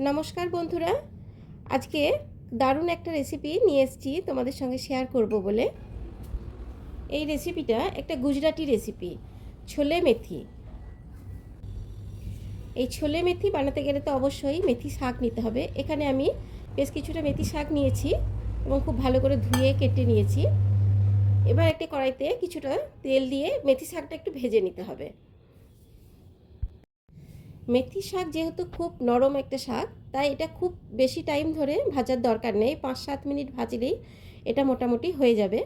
নমস্কার বন্ধুরা। আজকে দারুণ একটা রেসিপি নিয়ে এসেছি তোমাদের সঙ্গে শেয়ার করব বলে। এই রেসিপিটা একটা গুজরাটি রেসিপি ছোলে মেথি। এই ছোলে মেথি বানাতে গেলে তো অবশ্যই মেথি শাক নিতে হবে। এখানে আমি বেশ কিছুটা মেথি শাক নিয়েছি এবং খুব ভালো করে ধুয়ে কেটে নিয়েছি। এবার একটি কড়াইতে কিছুটা তেল দিয়ে মেথি শাকটা একটু ভেজে নিতে হবে। মেথি শাক যেহেতু খুব নরম একটা শাক, তাই এটা খুব বেশি টাইম ধরে ভাজার দরকার নেই। পাঁচ সাত মিনিট ভাজলেই এটা মোটামুটি হয়ে যাবে।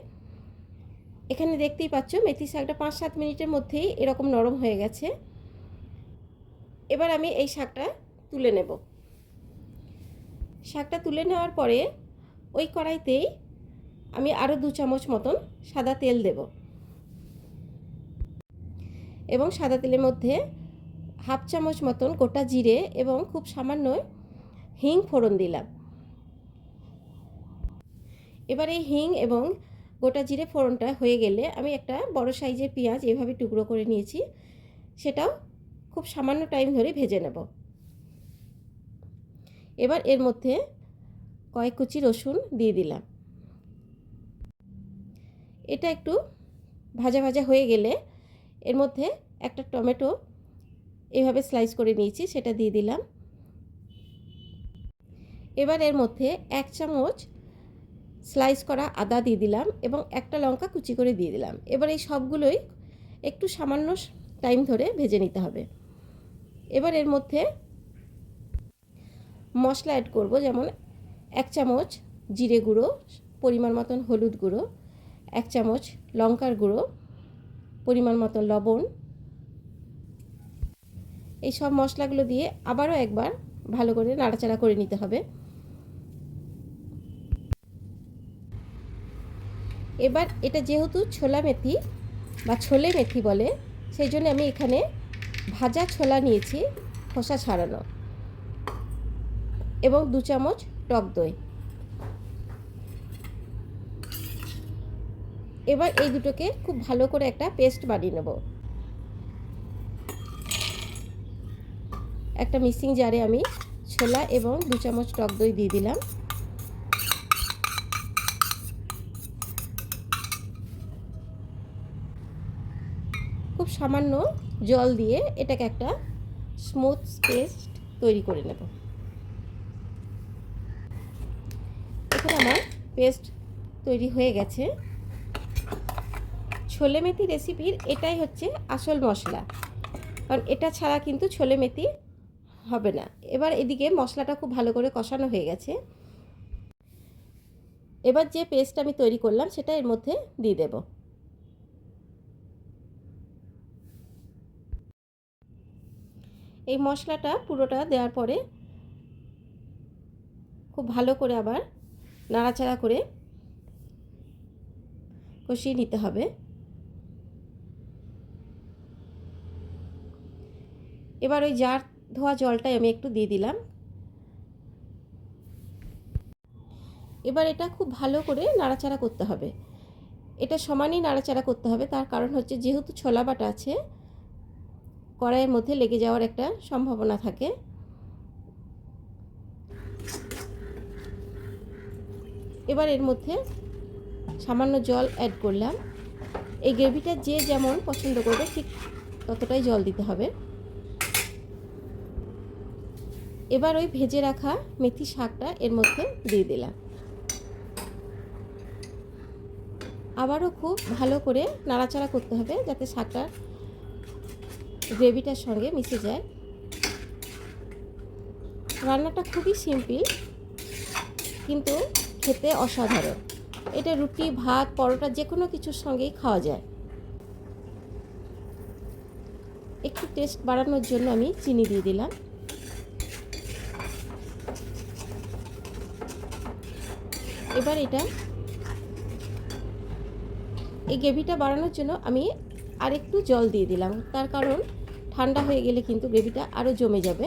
এখানে দেখতেই পাচ্ছ, মেথি শাকটা পাঁচ সাত মিনিটের মধ্যেই এরকম নরম হয়ে গেছে। এবার আমি এই শাকটা তুলে নেব। শাকটা তুলে নেওয়ার পরে ওই কড়াইতেই আমি আরও দু চামচ মতন সাদা তেল দেব। এবং সাদা তেলের মধ্যে হাফ চামচ মতন গোটা জিরে এবং খুব সামান্য হিং ফোড়ন দিলাম। এবার এই হিং এবং গোটা জিরে ফোড়নটা হয়ে গেলে আমি একটা বড় সাইজের পেঁয়াজ এভাবে টুকরো করে নিয়েছি, সেটাও খুব সামান্য টাইম ধরে ভেজে নেব। এবার এর মধ্যে কয়েক কুচি রসুন দিয়ে দিলাম। এটা একটু ভাজা ভাজা হয়ে গেলে এর মধ্যে একটা টমেটো এভাবে স্লাইস করে নিয়েছি, সেটা দিয়ে দিলাম। এবার এর মধ্যে এক চামচ স্লাইস করা আদা দিয়ে দিলাম এবং একটা লঙ্কা কুচি করে দিয়ে দিলাম। এবার এই সবগুলোই একটু সামান্য টাইম ধরে ভেজে নিতে হবে। এবার এর মধ্যে মশলা অ্যাড করব, যেমন এক চামচ জিরে গুঁড়ো, পরিমাণ মতন হলুদ গুঁড়ো, এক চামচ লঙ্কার গুঁড়ো, পরিমাণ মতন লবণ এই সব মশলাগুলো দিয়ে আবারও একবার ভালো করে নাড়াচাড়া করে নিতে হবে। এবার এটা যেহেতু ছোলা মেথি বা ছোলে মেথি বলে, সেই জন্য আমি এখানে ভাজা ছোলা নিয়েছি খোসা ছাড়ানো এবং দু চামচ টক দই। এবার এই দুটোকে খুব ভালো করে একটা পেস্ট বানিয়ে নেব। একটা মিক্সিং জারে আমি ছোলা এবং দু চামচ টক দই দিয়ে দিলাম। খুব সামান্য জল দিয়ে এটাকে একটা স্মুথ পেস্ট তৈরি করে নেব। এখানে আমার পেস্ট তৈরি হয়ে গেছে। ছোলে মেথি রেসিপির এটাই হচ্ছে আসল মশলা। কারণ এটা ছাড়া কিন্তু ছোলে মেথি হবে না। এবার এদিকে মশলাটা খুব ভালো করে কষানো হয়ে গেছে। এবার যে পেস্ট আমি তৈরি করলাম সেটা এর মধ্যে দিয়ে দেব। এই মশলাটা পুরোটা দেওয়ার পরে খুব ভালো করে আবার নাড়াচাড়া করে কষিয়ে নিতে হবে। এবার ওই জার ধোয়া জলটাই আমি একটু দিয়ে দিলাম। এবার এটা খুব ভালো করে নাড়াচাড়া করতে হবে। এটা সমানই নাড়াচাড়া করতে হবে, তার কারণ হচ্ছে যেহেতু ছোলা বাটা আছে, কড়াইয়ের মধ্যে লেগে যাওয়ার একটা সম্ভাবনা থাকে। এবার এর মধ্যে সামান্য জল অ্যাড করলাম। এই গ্রেভিটা যে যেমন পছন্দ করবে, ঠিক ততটাই জল দিতে হবে। এবার ওই ভেজে রাখা মেথি শাকটা এর মধ্যে দিয়ে দিলাম। আবারও খুব ভালো করে নাড়াচাড়া করতে হবে যাতে শাকটা গ্রেভিটার সঙ্গে মিশে যায়। রান্নাটা খুবই সিম্পল, কিন্তু খেতে অসাধারণ। এটা রুটি, ভাত, পরোটা যে কোনো কিছুর সঙ্গেই খাওয়া যায়। একটু টেস্ট বাড়ানোর জন্য আমি চিনি দিয়ে দিলাম। এবার এটা এই গ্রেভিটা বাড়ানোর জন্য আমি আর একটু জল দিয়ে দিলাম। তার কারণ ঠান্ডা হয়ে গেলে কিন্তু গ্রেভিটা আরও জমে যাবে।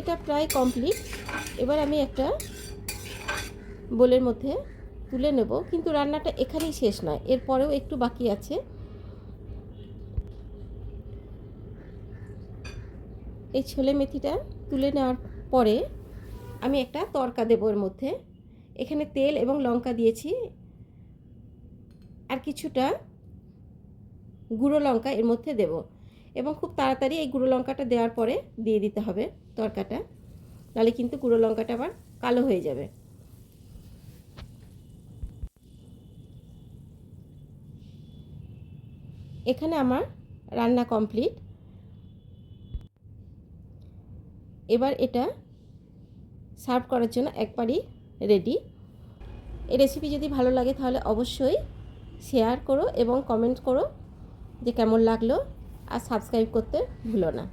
এটা প্রায় কমপ্লিট। এবার আমি একটা বোলের মধ্যে তুলে নেব। কিন্তু রান্নাটা এখানেই শেষ নয়, এরপরেও একটু বাকি আছে। এই ছোলে মেথিটা তুলে নেওয়ার পরে আমি একটা তরকা দেবো এর মধ্যে। এখানে তেল এবং লঙ্কা দিয়েছি। আর কিছুটা গুঁড়ো লঙ্কা এর মধ্যে দেব এবং খুব তাড়াতাড়ি এই গুঁড়ো লঙ্কাটা দেওয়ার পরে দিয়ে দিতে হবে তরকাটা। নাহলে কিন্তু গুঁড়ো লঙ্কাটা আবার কালো হয়ে যাবে। এখানে আমার রান্না কমপ্লিট। এবার এটা সার্ভ করার জন্য একবারই রেডি এই রেসিপি যদি ভালো লাগে তাহলে অবশ্যই শেয়ার করো এবং কমেন্ট করো যে কেমন লাগল আর সাবস্ক্রাইব করতে ভুলো না।